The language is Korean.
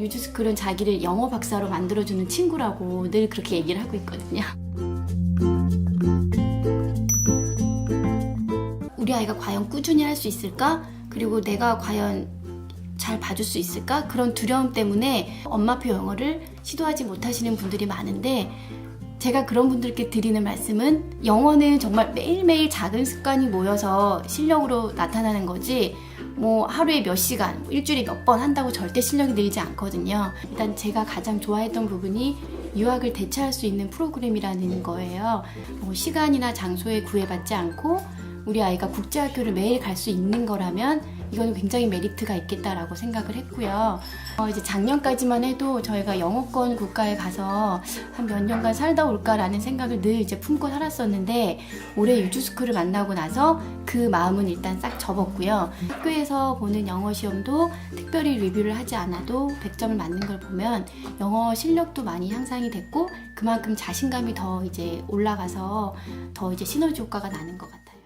유주스쿨은 자기를 영어 박사로 만들어주는 친구라고 늘 그렇게 얘기를 하고 있거든요. 우리 아이가 과연 꾸준히 할 수 있을까? 그리고 내가 과연 잘 봐줄 수 있을까? 그런 두려움 때문에 엄마표 영어를 시도하지 못하시는 분들이 많은데 제가 그런 분들께 드리는 말씀은 영어는 정말 매일매일 작은 습관이 모여서 실력으로 나타나는 거지 뭐 하루에 몇 시간, 뭐 일주일에 몇 번 한다고 절대 실력이 늘지 않거든요. 일단 제가 가장 좋아했던 부분이 유학을 대체할 수 있는 프로그램이라는 거예요. 뭐 시간이나 장소에 구애받지 않고 우리 아이가 국제학교를 매일 갈 수 있는 거라면 이거는 굉장히 메리트가 있겠다라고 생각을 했고요. 어, 이제 작년까지만 해도 저희가 영어권 국가에 가서 한 몇 년간 살다 올까라는 생각을 늘 이제 품고 살았었는데 올해 유주스쿨을 만나고 나서 그 마음은 일단 싹 접었고요. 학교에서 보는 영어 시험도 특별히 리뷰를 하지 않아도 100점을 맞는 걸 보면 영어 실력도 많이 향상이 됐고 그만큼 자신감이 더 이제 올라가서 더 이제 시너지 효과가 나는 것 같아요.